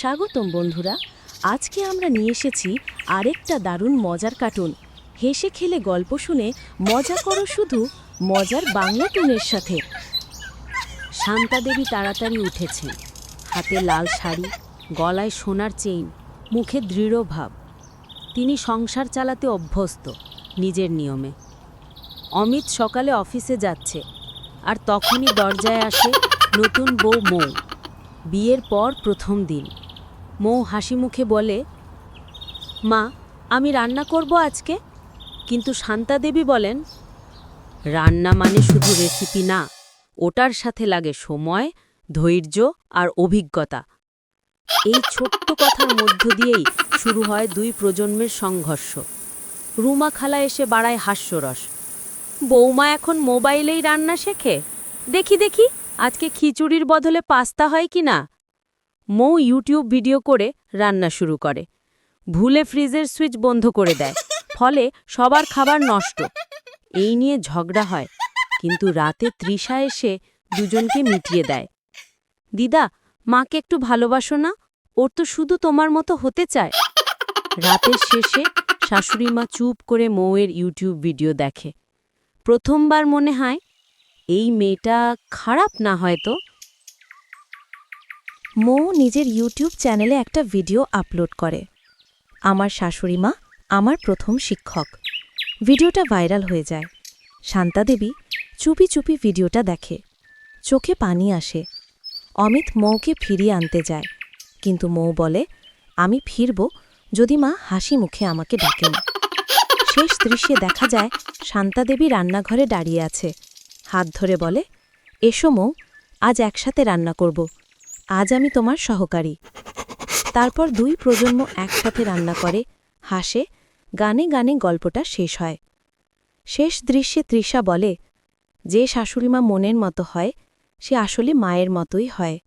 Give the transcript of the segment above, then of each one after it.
স্বাগতম বন্ধুরা, আজকে আমরা নিয়ে এসেছি আরেকটা দারুণ মজার কার্টুন। হেসে খেলে গল্প শুনে মজা করো শুধু, মজার বাংলা টুনের সাথে। শান্তা দেবী তাড়াতাড়ি উঠেছে। হাতে লাল শাড়ি, গলায় সোনার চেইন, মুখে দৃঢ় ভাব। তিনি সংসার চালাতে অভ্যস্ত, নিজের নিয়মে। অমিত সকালে অফিসে যাচ্ছে, আর তখনই দরজায় আসে নতুন বউ মৌ। বিয়ের পর প্রথম দিন। মৌ হাসি মুখে বলে, মা, আমি রান্না করব আজকে? কিন্তু শান্তা দেবী বলেন, রান্না মানে শুধু রেসিপি না, ওটার সাথে লাগে সময়, ধৈর্য আর অভিজ্ঞতা। এই ছোট্ট কথার মধ্য দিয়েই শুরু হয় দুই প্রজন্মের সংঘর্ষ। রুমা খালা এসে বাড়ায় হাস্যরস, বৌমা এখন মোবাইলেই রান্না শেখে? দেখি দেখি, আজকে খিচুড়ির বদলে পাস্তা হয় কি না মৌ ইউটিউব ভিডিও করে রান্না শুরু করে। ভুলে ফ্রিজের সুইচ বন্ধ করে দেয়, ফলে সবার খাবার নষ্ট। এই নিয়ে ঝগড়া হয়, কিন্তু রাতে তৃষা এসে দুজনকে মিটিয়ে দেয়। দিদা, মাকে একটু ভালোবাসো না? ওর তো শুধু তোমার মতো হতে চায়। রাতের শেষে শাশুড়ি মা চুপ করে মৌয়ের ইউটিউব ভিডিও দেখে। প্রথমবার মনে হয়, এই মেয়েটা খারাপ না হয়তো? মৌ নিজের ইউটিউব চ্যানেলে একটা ভিডিও আপলোড করে। আমার শাশুড়ি মা আমার প্রথম শিক্ষক। ভিডিওটা ভাইরাল হয়ে যায়। শান্তা দেবী চুপি চুপি ভিডিওটা দেখে। চোখে পানি আসে। অমিত মৌকে ফিরিয়ে আনতে যায়। কিন্তু মৌ বলে, আমি ফিরব যদি মা হাসি মুখে আমাকে ডাকেন শেষ দৃশ্যে দেখা যায়, শান্তা দেবী রান্নাঘরে দাঁড়িয়ে আছে। হাত ধরে বলে, এসো মৌ, আজ একসাথে রান্না করব। আজ আমি তোমার সহকারী। তারপর দুই প্রজন্ম একসাথে রান্না করে, হাসে, গানে গানে গল্পটা শেষ হয়। শেষ দৃশ্যে তৃষা বলে, যে শাশুড়িমা মনের মতো হয়, সে আসলে মায়ের মতোই হয়।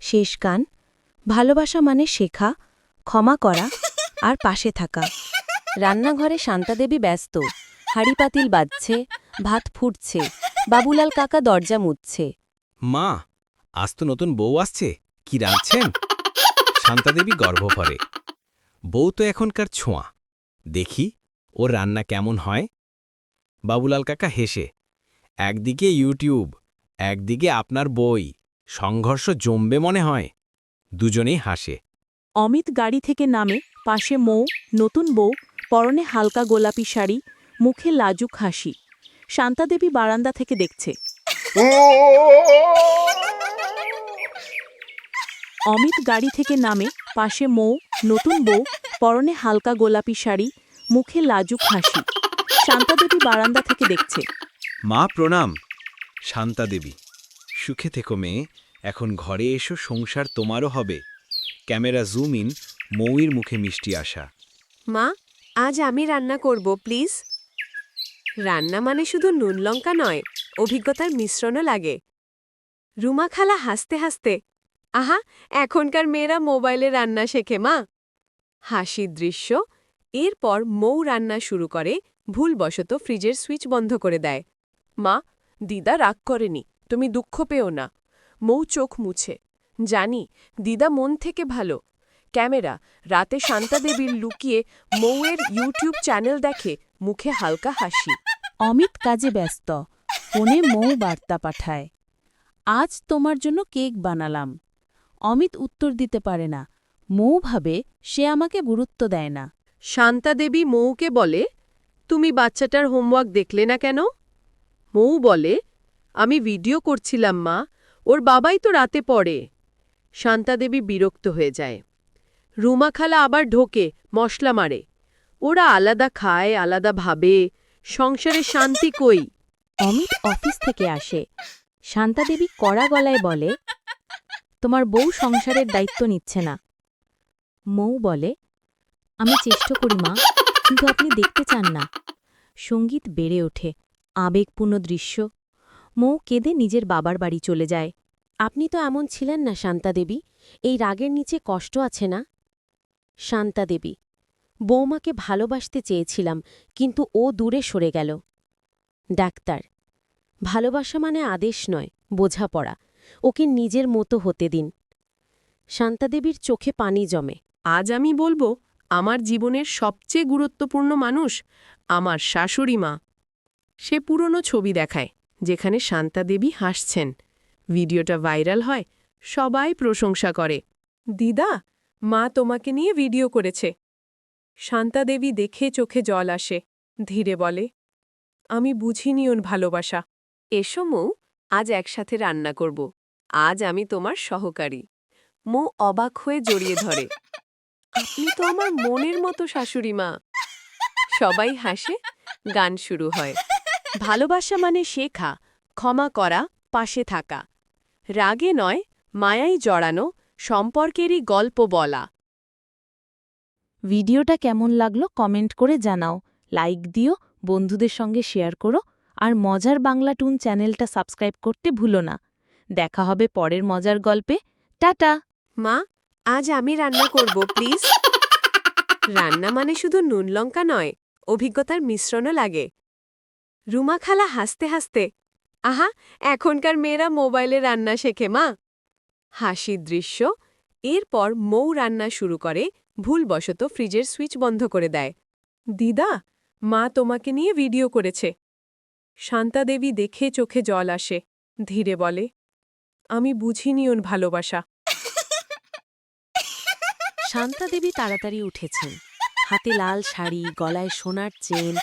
শেষ গান, ভালোবাসা মানে শেখা, ক্ষমা করা আর পাশে থাকা। রান্নাঘরে শান্তাদেবী ব্যস্ত, হাড়ি পাতিল বাজছে, ভাত ফুটছে, বাবুলাল কাকা দরজা মুছছে। মা আজ তো নতুন বউ আসছে। কি রাঁধছেন? শান্তাদেবী গর্ভ ভরে। বউ তো এখনকার ছোঁয়া। দেখি ওর রান্না কেমন হয়? বাবুলাল কাকা হেসে একদিকে ইউটিউব একদিকে আপনার বই সংঘর্ষ জমবে মনে হয়। দুজনেই হাসে। অমিত গাড়ি থেকে নামে পাশে মৌ নতুন বউ পরনে হালকা গোলাপি শাড়ি মুখে লাজুক হাসি। শান্তাদেবী বারান্দা থেকে দেখছে। অমিত গাড়ি থেকে নামে পাশে মৌ নতুন বউ পরনে হালকা গোলাপি শাড়ি মুখে লাজুক হাসি। শান্তাদেবী বারান্দা থেকে দেখছে। মা প্রণাম। শান্তা দেবী সুখে থেকো মেয়ে এখন ঘরে এসো সংসার তোমারও হবে। ক্যামেরা জুম ইন মৌয়ের মুখে মিষ্টি আসা মা আজ আমি রান্না করব প্লিজ। রান্না মানে শুধু নুন লঙ্কা নয় অভিজ্ঞতার মিশ্রণও লাগে। রুমা খালা হাসতে হাসতে আহা, এখনকার মেয়েরা মোবাইলে রান্না শেখে, মা। হাসির দৃশ্য, এরপর মৌ রান্না শুরু করে, ভুলবশত ফ্রিজের সুইচ বন্ধ করে দেয়। মা, দিদা রাগ করেনি, তুমি দুঃখ পেও না। মৌ চোখ মুছে, জানি, দিদা মন থেকে ভালো। ক্যামেরা, রাতে শান্তাদেবীর লুকিয়ে মৌয়ের ইউটিউব চ্যানেল দেখে মুখে হালকা হাসি। অমিত কাজে ব্যস্ত, ফোনে মৌ বার্তা পাঠায়। আজ তোমার জন্য কেক বানালাম। অমিত উত্তর দিতে পারে না। মৌ ভাবে সে আমাকে গুরুত্ব দেয় না। শান্তাদেবী মৌকে বলে তুমি বাচ্চাটার হোমওয়ার্ক দেখলে না কেন? মৌ বলে আমি ভিডিও করছিলাম মা। ওর বাবাই তো রাতে পড়ে। শান্তাদেবী বিরক্ত হয়ে যায়। রুমা খালা আবার ঢোকে মশলা মারে। ওরা আলাদা খায় আলাদা ভাবে সংসারে শান্তি কই? অমিত অফিস থেকে আসে। শান্তাদেবী কড়া গলায় বলে তোমার বউ সংসারের দায়িত্ব নিচ্ছে না। মৌ বলে, আমি চেষ্টা করি মা, কিন্তু আপনি দেখতে চান না। সংগীত বেড়ে ওঠে, আবেগপূর্ণ দৃশ্য। মৌ কেঁদে নিজের বাবার বাড়ি চলে যায়। আপনি তো এমন ছিলেন না শান্তাদেবী এই রাগের নিচে কষ্ট আছে না? শান্তাদেবী বৌমাকে ভালোবাসতে চেয়েছিলাম, কিন্তু ও দূরে সরে গেল। ডাক্তার, ভালোবাসা মানে আদেশ নয়, বোঝাপড়া। ওকে নিজের মতো হতে দিন। শান্তাদেবীর চোখে পানি জমে। আজ আমি বলব, আমার জীবনের সবচেয়ে গুরুত্বপূর্ণ মানুষ আমার শাশুড়ি মা। সে পুরনো ছবি দেখায়, যেখানে শান্তাদেবী হাসছেন। ভিডিওটা ভাইরাল হয়, সবাই প্রশংসা করে। দিদা, মা তোমাকে নিয়ে ভিডিও করেছে। শান্তাদেবী দেখে চোখে জল আসে, ধীরে বলে, আমি বুঝিনি ওর ভালোবাসা। এসো মৌ আজ একসাথে রান্না করব। আজ আমি তোমার সহকারী। মো অবাক হয়ে জড়িয়ে ধরে। আপনি তো আমার মনের মতো শাশুড়ি মা। সবাই হাসে, গান শুরু হয়। ভালোবাসা মানে শেখা, ক্ষমা করা, পাশে থাকা। রাগে নয়, মায়াই জড়ানো, সম্পর্কেরই গল্প বলা। ভিডিওটা কেমন লাগল কমেন্ট করে জানাও। লাইক দিও, বন্ধুদের সঙ্গে শেয়ার করো। আর মজার বাংলা টুন চ্যানেলটা সাবস্ক্রাইব করতে ভুলো না। দেখা হবে পরের মজার গল্পে। টাটা! মা, আজ আমি রান্না করব, প্লিজ। রান্না মানে শুধু নুন লঙ্কা নয়, অভিজ্ঞতার মিশ্রণও লাগে। রুমা খালা হাসতে হাসতে, আহা, এখনকার মেয়েরা মোবাইলে রান্না শেখে, মা। হাসির দৃশ্য, এরপর মৌ রান্না শুরু করে, ভুলবশত ফ্রিজের সুইচ বন্ধ করে দেয়। দিদা, মা তোমাকে নিয়ে ভিডিও করেছে। শান্তা দেবী দেখে চোখে জল আসে, ধীরে বলে, আমি বুঝিনি ওর ভালোবাসা। শান্তা দেবী তাড়াতাড়ি উঠেছেন। হাতে লাল শাড়ি, গলায় সোনার চেন,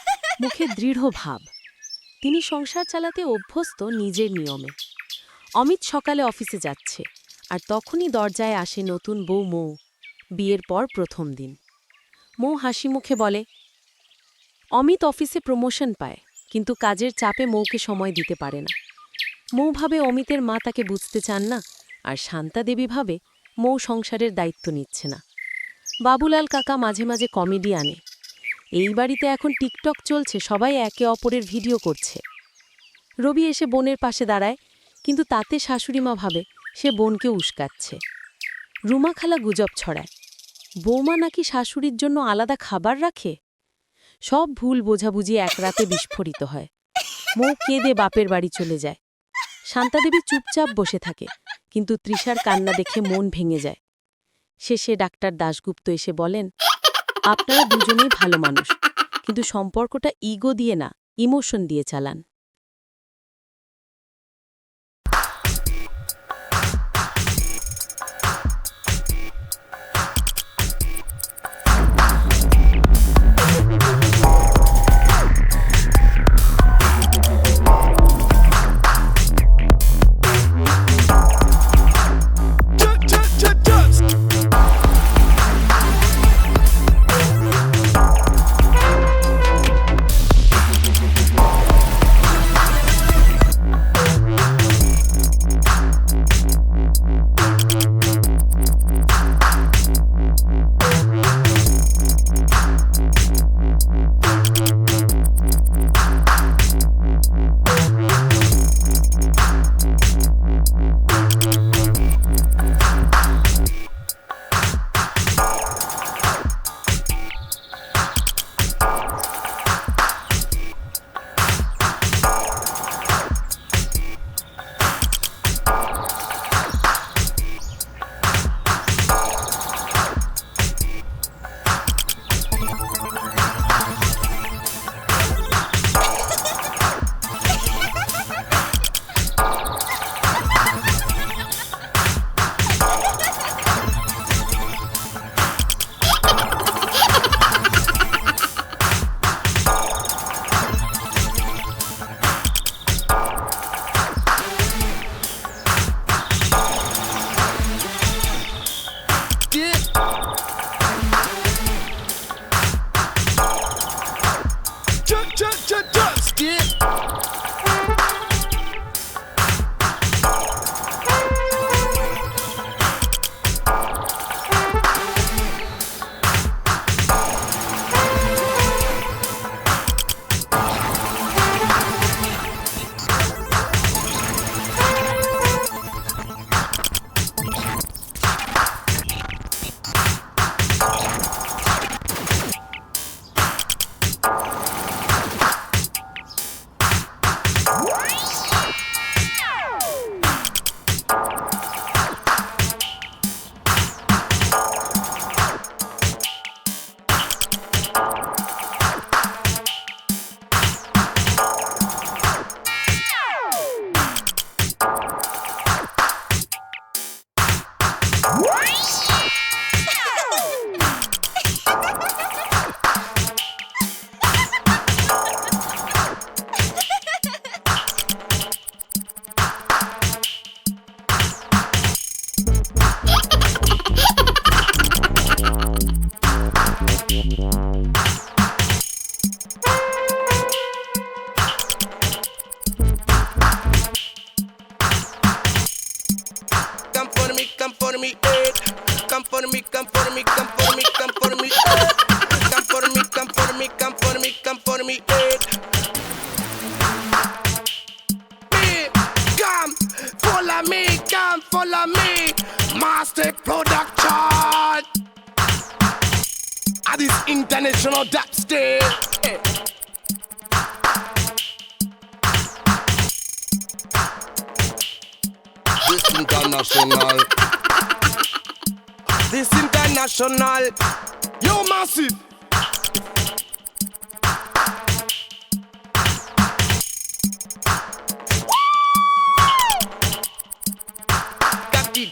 মুখে দৃঢ় ভাব। তিনি সংসার চালাতে অভ্যস্ত নিজের নিয়মে। অমিত সকালে অফিসে যাচ্ছে, আর তখনই দরজায় আসে নতুন বউ মৌ, বিয়ের পর প্রথম দিন। মৌ হাসি মুখে বলে, অমিত অফিসে প্রমোশন পায়। কিন্তু কাজের চাপে মৌকে সময় দিতে পারে না। মৌ ভাবে অমিতের মা তাকে বুঝতে চান না, আর শান্তা দেবী ভাবে মৌ সংসারের দায়িত্ব নিচ্ছে না। বাবুলাল কাকা মাঝে মাঝে কমেডি আনে। এই বাড়িতে এখন টিকটক চলছে, সবাই একে অপরের ভিডিও করছে। রবি এসে বোনের পাশে দাঁড়ায়, কিন্তু তাতে শাশুড়িমা ভাবে সে বোনকে উস্কাচ্ছে। রুমা খালা গুজব ছড়ায়। বৌমা নাকি শাশুড়ির জন্য আলাদা খাবার রাখে? সব ভুল বোঝাবুঝি এক রাতে বিস্ফোরিত হয়। মৌ কেঁদে বাপের বাড়ি চলে যায়। শান্তাদেবী চুপচাপ বসে থাকে, কিন্তু তৃষার কান্না দেখে মন ভেঙে যায়। শেষে ডাক্তার দাশগুপ্ত এসে বলেন, আপনারা দুজনেই ভালো মানুষ, কিন্তু সম্পর্কটা ইগো দিয়ে না, ইমোশন দিয়ে চালান। Follow me. Master Production. At this international dap stage. This international. This international. Yo, massive.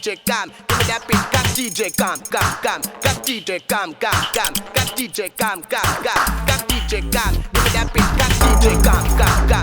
DJ Cam, give me that beat. Got DJ Cam, Cam, Cam. Got DJ Cam, Cam, Cam. Got DJ Cam, Cam, Cam. Got DJ Cam, give me that beat. Got DJ Cam, Cam, Cam.